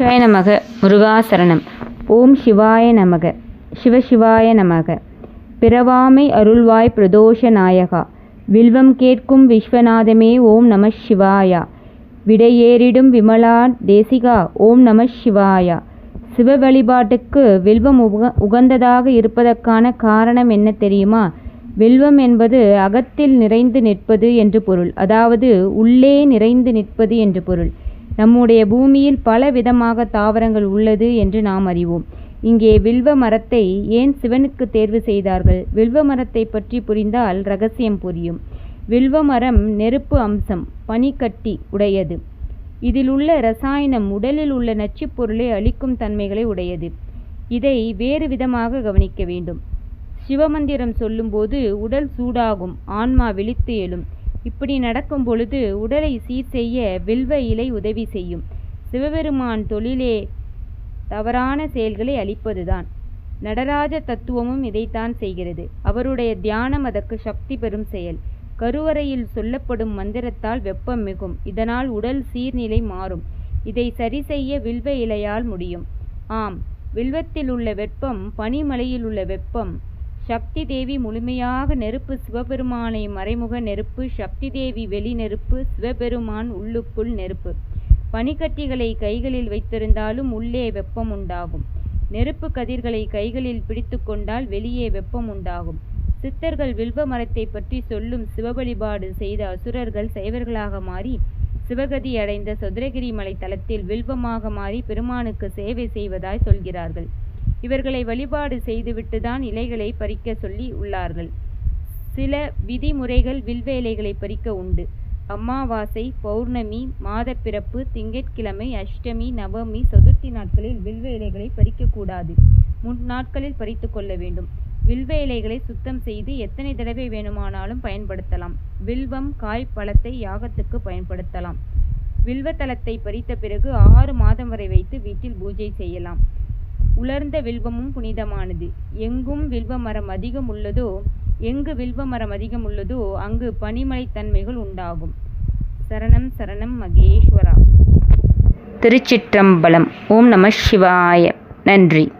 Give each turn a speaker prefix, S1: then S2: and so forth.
S1: சிவாய நமக முருகாசரணம். ஓம் சிவாய நமக சிவசிவாய நமக. பிறவாமை அருள்வாய் பிரதோஷ நாயகா. வில்வம் கேட்கும் விஸ்வநாதமே ஓம் நம சிவாயா. விடையேறிடும் விமலா தேசிகா ஓம் நம சிவாயா. சிவ வழிபாட்டுக்கு வில்வம் உக உகந்ததாக இருப்பதற்கான காரணம் என்ன தெரியுமா? வில்வம் என்பது அகத்தில் நிறைந்து நிற்பது என்று பொருள். அதாவது உள்ளே நிறைந்து நிற்பது என்று பொருள். நம்முடைய பூமியில் பல விதமாக தாவரங்கள் உள்ளது என்று நாம் அறிவோம். இங்கே வில்வ மரத்தை ஏன் சிவனுக்கு தேர்வு செய்தார்கள்? வில்வ மரத்தை பற்றி புரிந்தால் ரகசியம் புரியும். வில்வ மரம் நெருப்பு அம்சம் பனிக்கட்டி உடையது. இதில் உள்ள ரசாயனம் உடலில் உள்ள நச்சுப் பொருளை அழிக்கும் தன்மைகளை உடையது. இதை வேறு விதமாக கவனிக்க வேண்டும். சிவமந்திரம் சொல்லும்போது உடல் சூடாகும் ஆன்மா விழித்து எழும். இப்படி நடக்கும் பொழுது உடலை சீர் செய்ய வில்வ இலை உதவி செய்யும். சிவபெருமான் தொழிலே தவறான செயல்களை அளிப்பதுதான். நடராஜ தத்துவமும் இதைத்தான் செய்கிறது. அவருடைய தியானம் அதற்கு சக்தி பெறும் செயல். கருவறையில் சொல்லப்படும் மந்திரத்தால் வெப்பம் மிகும். இதனால் உடல் சீர்நிலை மாறும். இதை சரி செய்ய வில்வ இலையால் முடியும். ஆம் வில்வத்தில் உள்ள வெப்பம் பனிமலையில் உள்ள வெப்பம் சக்தி தேவி முழுமையாக நெருப்பு சிவபெருமானை மறைமுக நெருப்பு சக்தி தேவி வெளி நெருப்பு சிவபெருமான் உள்ளுக்குள் நெருப்பு. பனிக்கட்டிகளை கைகளில் வைத்திருந்தாலும் உள்ளே வெப்பம் உண்டாகும். நெருப்பு கதிர்களை கைகளில் பிடித்து கொண்டால் வெளியே வெப்பம் உண்டாகும். சித்தர்கள் வில்வ மரத்தை பற்றி சொல்லும் சிவவழிபாடு செய்த அசுரர்கள் சைவர்களாக மாறி சிவகதி அடைந்த சதுரகிரி மலை தளத்தில் வில்வமாக மாறி பெருமானுக்கு சேவை செய்வதாய் சொல்கிறார்கள். இவர்களை வழிபாடு செய்துவிட்டுதான் இலைகளை பறிக்க சொல்லி உள்ளார்கள். சில விதிமுறைகள் வில்வேலைகளை பறிக்க உண்டு. அமாவாசை பௌர்ணமி மாதப்பிறப்பு திங்கட்கிழமை அஷ்டமி நவமி சதுர்த்தி நாட்களில் வில்வ இலைகளை பறிக்கக்கூடாது முன் நாட்களில் பறித்து கொள்ள வேண்டும். வில்வ இலைகளை சுத்தம் செய்து எத்தனை தடவை வேணுமானாலும் பயன்படுத்தலாம். வில்வம் காய் பழத்தை யாகத்துக்கு பயன்படுத்தலாம். வில்வத்தலத்தை பறித்த பிறகு ஆறு மாதம் வரை வைத்து வீட்டில் பூஜை செய்யலாம். உலர்ந்த வில்வமும் புனிதமானது. எங்கும் வில்வ மரம் அதிகம் உள்ளதோ எங்கு வில்வ மரம் அதிகம் உள்ளதோ அங்கு பனிமலைத்தன்மைகள் உண்டாகும். சரணம் சரணம் மகேஸ்வரா. திருச்சிற்றம்பலம். ஓம் நம சிவாய. நன்றி.